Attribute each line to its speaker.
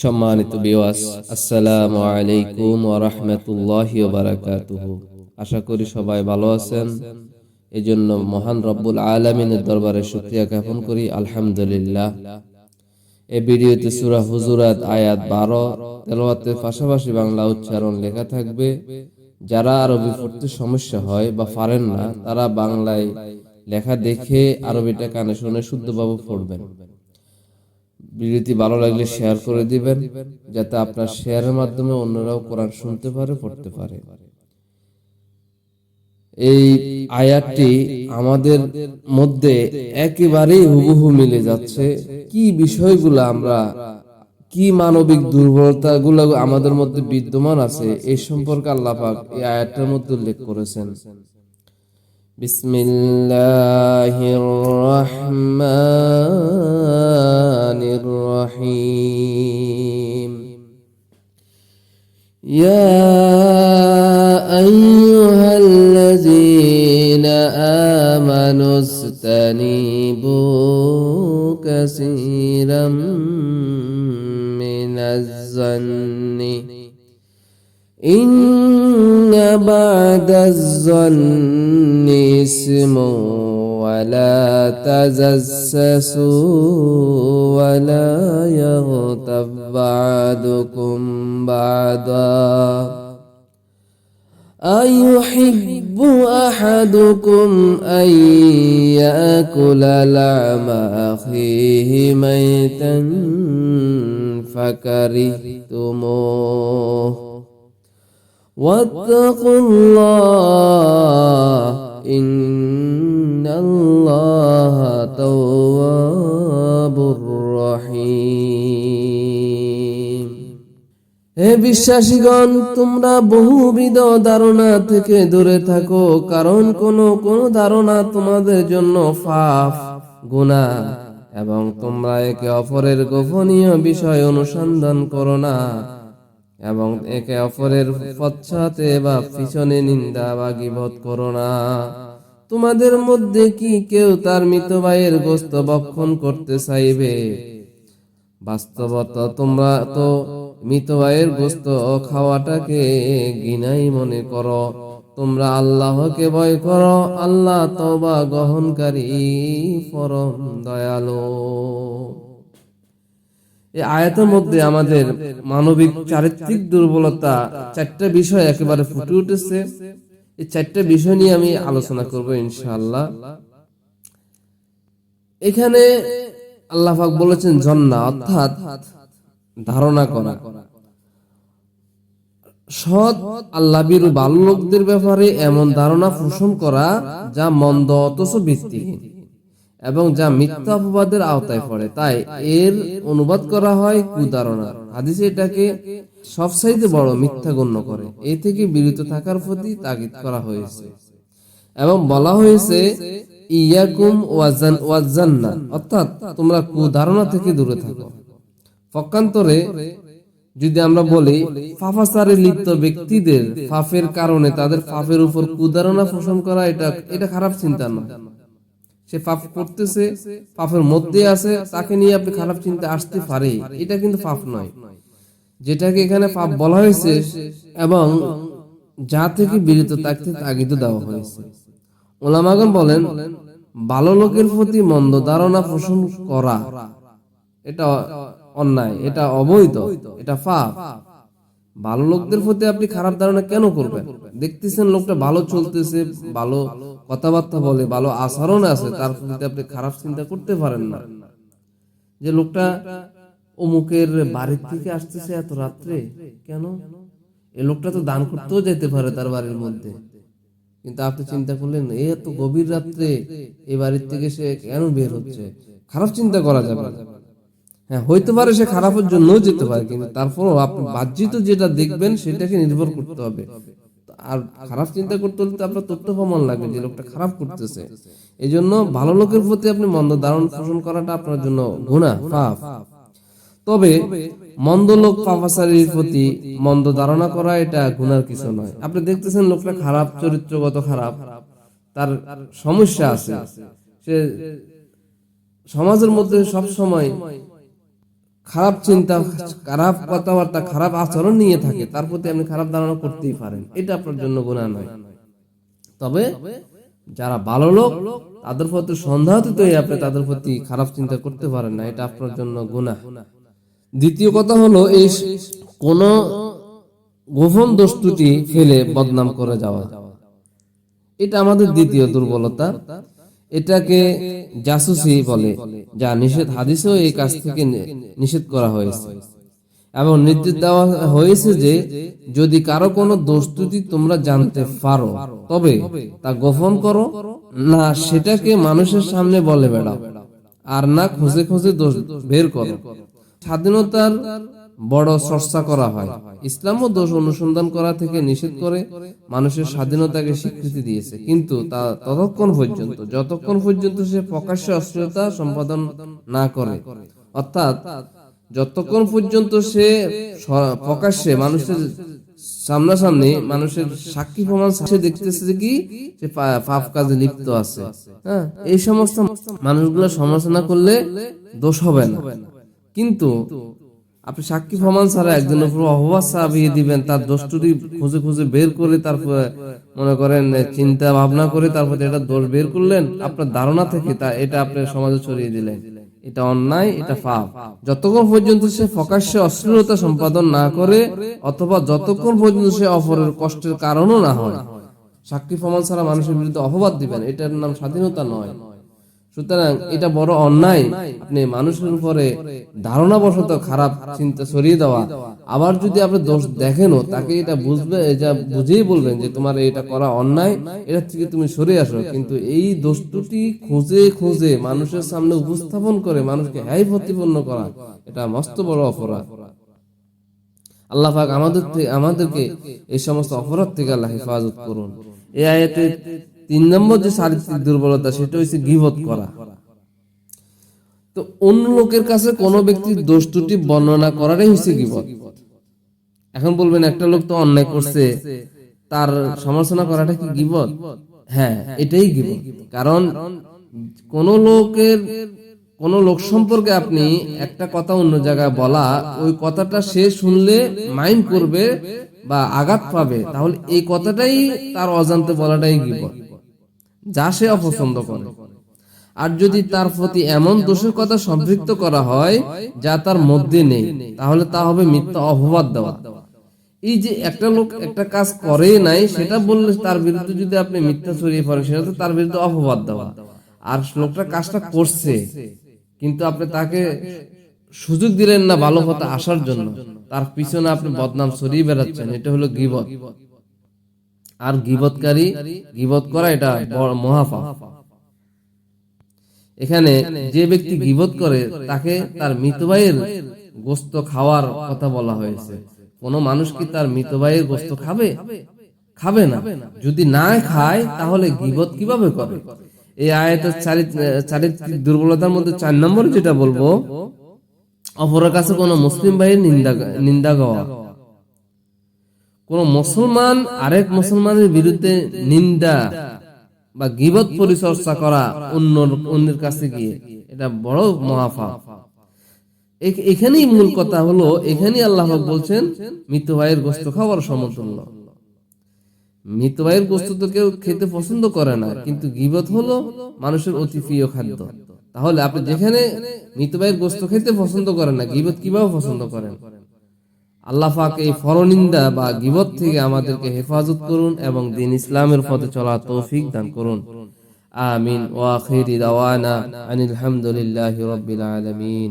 Speaker 1: সম্মানিত বিওয়াস আসসালামু আলাইকুম ওয়া রাহমাতুল্লাহি ওয়া বারাকাতুহু। আশা করি সবাই ভালো আছেন। এজন্য মহান রব্বুল আলামিনের দরবারে শুকরিয়া জ্ঞাপন করি, আলহামদুলিল্লাহ। এই ভিডিওতে সূরা হুজুরাত আয়াত 12 তেলাওয়াতের পাশাপাশি বাংলা উচ্চারণ লেখা থাকবে। যারা আরবি পড়তে সমস্যা হয় বা পারেন না, তারা বাংলায় লেখা দেখে আরবিটা কানে শুনে শুদ্ধভাবে পড়বেন। ভিডিওটি ভালো লাগলে শেয়ার করে দিবেন, যাতে আপনার শেয়ারের মাধ্যমে অন্যরাও কোরআন শুনতে পারে, পড়তে পারে। এই আয়াতটি আমাদের মধ্যে একেবারেই হুবহু মিলে যাচ্ছে। কি বিষয়গুলো আমরা, কি মানবিক দুর্বলতা গুলো আমাদের মধ্যে বিদ্যমান আছে এই সম্পর্কে আল্লাহ পাক এই আয়াতটার মধ্যে উল্লেখ করেছেন। بسم الله الرحمن الرحيم. يا أيها الذين آمنوا استنيبوا كثيرا من الظن. إن بعد الظن اسم ولا تجسسوا ولا يغتب بعضكم بعضا أيحب أحدكم أن يأكل لعم أخيه ميتا فكرهتموه واتقوا الله إن الله تواب رحيم হে বিশ্বাসীগণ তোমরা বহুবিধ ধারণা থেকে দূরে থাকো কারণ কোন কোন ধারণা তোমাদের জন্য ফাফ গুণা এবং তোমরা একে অপরের গোপনীয় বিষয় অনুসন্ধান করো না এবং একে অপরের পশ্চাতে বা পিছনে নিন্দা বা গিবত করো না। তোমাদের মধ্যে কি কেউ তার মৃত ভাইয়ের গোস্ত বক্ষণ করতে চাইবে? বাস্তবত তোমরা তো মৃত ভাইয়ের গোস্ত খাওয়াটাকে গিনাই মনে করো। তোমরা আল্লাহকে ভয় করো। আল্লাহ তবা গ্রহণকারী, পরম দয়ালু। এই আয়াতের মধ্যে আমাদের মানবিক চারিত্রিক দুর্বলতা চারটা বিষয় একেবারে ফুটে উঠেছে। এই চারটা বিষয় নিয়ে আমি আলোচনা করব ইনশাআল্লাহ। এখানে আল্লাহ পাক বলেছেন, জন্না অর্থাৎ ধারণা করা। সৎ আল্লাহ বিরু ভালো লোকদের ব্যাপারে এমন ধারণা পোষণ করা যা মন্দ অথচ ভিত্তিহীন। এবং যা মিথ্যা অপবাদের আওতায় পড়ে। তাই এর অনুবাদ করা হয় কুধারণা হাদিসে এটাকে সবসাইতে বড় মিথ্যা গণ্য করে। এই থেকে বিরত থাকার প্রতি তাগিদ করা হয়েছে। এবং বলা হয়েছে, ইয়াকুম ওয়াজান ওয়াজান্না। অর্থাৎ তোমরা কুধারণা থেকে দূরে থাকো। পক্ষান্তরে যদি আমরা বলি, ফাফাসারে লিপ্ত ব্যক্তিদের ফাফের কারণে তাদের ফাফের উপর কুধারণা পোষণ করা এটা এটা খারাপ চিন্তা নয়। সে পাপ করতেছে, পাপের মধ্যে আছে, তাকে নিয়ে আপনি খারাপ চিন্তা আসতে পারে। এটা কিন্তু পাপ নয়। যেটাকে এখানে পাপ বলা হয়েছে এবং যা থেকে বিরত থাকতে তাগিদ দেওয়া হয়েছে। ওলামাগন বলেন, ভালো লোকের প্রতি মন্দ ধারণা পোষণ করা, এটা অন্যায়, এটা অবৈধ, এটা পাপ। ভালো লোকদের প্রতি আপনি খারাপ ধারণা কেন করবেন? দেখতেছেন লোকটা ভালো চলতেছে, ভালো কথাবার্তা বলে, ভালো আচরণ আছে, তার প্রতি আপনি খারাপ চিন্তা করতে পারেন না। যে লোকটা অমুকের বাড়ির থেকে আসতেছে এত রাত্রে, কেন? এই লোকটা তো দান করতেও যেতে পারে তার বাড়ির মধ্যে। কিন্তু আপনি চিন্তা করলেন এই এত গভীর রাত্রে এই বাড়ির থেকে সে কেন বের হচ্ছে? খারাপ চিন্তা করা যাবে হ্যাঁ হইতে পারে সে খারাপের যেতে পারে, কিন্তু আপনি বাহ্যিত যেটা দেখবেন সেটাকে নির্ভর করতে হবে। আর খারাপ চিন্তা করতে হলে আপনার তথ্য প্রমাণ লাগবে যে লোকটা খারাপ করতেছে। এই জন্য ভালো লোকের প্রতি আপনি মন্দ ধারণ পোষণ করাটা আপনার জন্য পাপ। তবে মন্দ লোক, পাপাচারীর প্রতি মন্দ ধারণা করা এটা গুনার কিছু নয়। আপনি দেখতেছেন লোকটা খারাপ, চরিত্রগত খারাপ, তার সমস্যা আছে। সে সমাজের মধ্যে সব সময় খারাপ চিন্তা, খারাপ কথাবার্তা, খারাপ আচরণ নিয়ে থাকে, তার প্রতি আপনি খারাপ ধারণা করতেই পারেন। এটা আপনার জন্য গুণা নয়। তবে যারা ভালো লোক, তাদের প্রতি সন্দেহাতীত হয়ে আপনি তাদের প্রতি খারাপ চিন্তা করতে পারেন না, এটা আপনার জন্য গুণা দ্বিতীয় কথা হলো, এই কোন গোপন দস্তুটি ফেলে বদনাম করে যাওয়া। এটা আমাদের দ্বিতীয় দুর্বলতা। এটাকে জাসুসি বলে, যা নিষেধ হাদিসেও এই কাজ থেকে নিষেধ করা হয়েছে। এবং নির্দেশ দেওয়া হয়েছে যে, যদি কারও কোনো দোষ ত্রুটি তোমরা জানতে পারো, তবে তা গোপন করো, না সেটাকে মানুষের সামনে বলে বেড়াও, আর না খুঁজে খুঁজে দোষ বের করো। স্বাধীনতার বড় চর্চা করা হয়। ইসলামও দোষ অনুসন্ধান করা থেকে নিষেধ করে মানুষের স্বাধীনতাকে স্বীকৃতি দিয়েছে। কিন্তু তা ততক্ষণ পর্যন্ত, যতক্ষণ পর্যন্ত সে প্রকাশ্যে অশ্লীলতা সম্পাদন না করে, অর্থাৎ যতক্ষণ পর্যন্ত সে প্রকাশ্যে মানুষের সামনাসামনি মানুষের সাক্ষী প্রমাণ সে দেখতেছে কি, সে পাপ কাজে লিপ্ত আছে। হ্যাঁ এই সমস্ত মানুষগুলো সমালোচনা করলে দোষ হবে না। কিন্তু আপনি সাক্ষী প্রমাণ ছাড়া একজনের উপর অপবাদ চাপিয়ে দিবেন, তার দোষটুটি খুঁজে খুঁজে বের করে তারপর মনে করেন চিন্তা ভাবনা করে তারপর এটা দোষ বের করলেন, আপনার ধারণা থেকে তা, এটা আপনি সমাজে ছড়িয়ে দিলেন। এটা অন্যায়, এটা পাপ। যতক্ষণ পর্যন্ত সে প্রকাশ্যে অশ্লীলতা সম্পাদন না করে, অথবা যতক্ষণ পর্যন্ত সে অপরের কষ্টের কারণও না হয়, সাক্ষী প্রমাণ ছাড়া মানুষের বিরুদ্ধে অপবাদ দিবেন, এটার নাম স্বাধীনতা নয়। সুতরাং এটা বড় অন্যায়। আপনি মানুষের উপরে ধারণা বশত খারাপ চিন্তা ছড়িয়ে দেওয়া। আবার যদি আপনি দোষ দেখেনও, তাকে এটা বুঝবে যা বুঝেই বলবেন যে তোমার এটা করা অন্যায়, এটা থেকে তুমি সরে আসো। কিন্তু এই দোষ দুটি খুঁজে খুঁজে মানুষের সামনে উপস্থাপন করে মানুষকে হ্যায় প্রতিপন্ন করা, এটা মস্ত বড় অপরাধ। আল্লাহ আমাদের আমাদেরকে এই সমস্ত অপরাধ থেকে আল্লাহ হেফাজত করুন। এই আয়াতে তিন নম্বর যে চারিত্রিক দুর্বলতা, সেটা হচ্ছে গিবত করা। তো অন্য লোকের কাছে কোনো ব্যক্তির দোষ ত্রুটি বর্ণনা করাটাই হচ্ছে গিবত। এখন বলবেন, একটা লোক তো অন্যায় করছে, তার সমালোচনা করাটা কি গিবত? হ্যাঁ এটাই গিবত। কারণ কোন লোকের, কোন লোক সম্পর্কে আপনি একটা কথা অন্য জায়গায় বলা, ওই কথাটা সে শুনলে মাইন্ড করবে বা আঘাত পাবে, তাহলে এই কথাটাই তার অজান্তে বলাটাই গিবত। যা সে অপছন্দ করে। আর যদি তার প্রতি এমন দোষের কথা সম্পৃক্ত করা হয়, যা তার মধ্যে নেই, তাহলে তা হবে মিথ্যা অপবাদ দেওয়া। এই যে একটা লোক একটা কাজ করে নাই, সেটা বললে তার বিরুদ্ধে যদি আপনি মিথ্যা ছড়িয়ে পড়েন, সেটা তো তার বিরুদ্ধে অপবাদ দেওয়া। আর লোকটা কাজটা করছে, কিন্তু আপনি তাকে সুযোগ দিলেন না ভালো পথে আসার জন্য। তার পিছনে আপনি বদনাম ছড়িয়ে বেড়াচ্ছেন, এটা হলো গিবত। আর গিবতকারী গিবত করা এটা মহাপাপ। এখানে যে ব্যক্তি গিবত করে, তাকে তার মৃত ভাইয়ের গোস্ত খাওয়ার কথা বলা হয়েছে। কোন মানুষ কি তার মৃত ভাইয়ের গোস্ত খাবে? খাবে না। যদি না খায়, তাহলে গিবত কীভাবে করে? এই আয়াতের চারিত- চারিত্রিক দুর্বলতার মধ্যে চার নম্বর যেটা বলব, অপরের কাছে কোন মুসলিম ভাইয়ের নিন্দা নিন্দা গাওয়া। কোন মুসলমান আরেক মুসলমানের বিরুদ্ধে নিন্দা বা গিবত পরিচর্চা করা অন্য অন্যের কাছে গিয়ে এটা বড় মহাফাপ এখ- এখানেই মূল কথা হলো, এখানেই আল্লাহ বলছেন, মৃত ভাইয়ের গোস্ত খাওয়ার সমতুল্য। মৃত ভাইয়ের গোস্ত তো কেউ খেতে পছন্দ করে না, কিন্তু গিবত হলো মানুষের অতি প্রিয় খাদ্য। তাহলে আপনি যেখানে মৃত ভাইয়ের গোস্ত খেতে পছন্দ করেন না, গিবত কীভাবে পছন্দ করেন? আল্লাহ পাক এই ফরনিন্দা বা গিবত থেকে আমাদেরকে হেফাজত করুন এবং দিন ইসলামের পথে চলা তৌফিক দান করুন। আমিন। ওয়া আখিরি দাওয়ানা আনিল হামদুলিল্লাহি রাব্বিল আলামিন।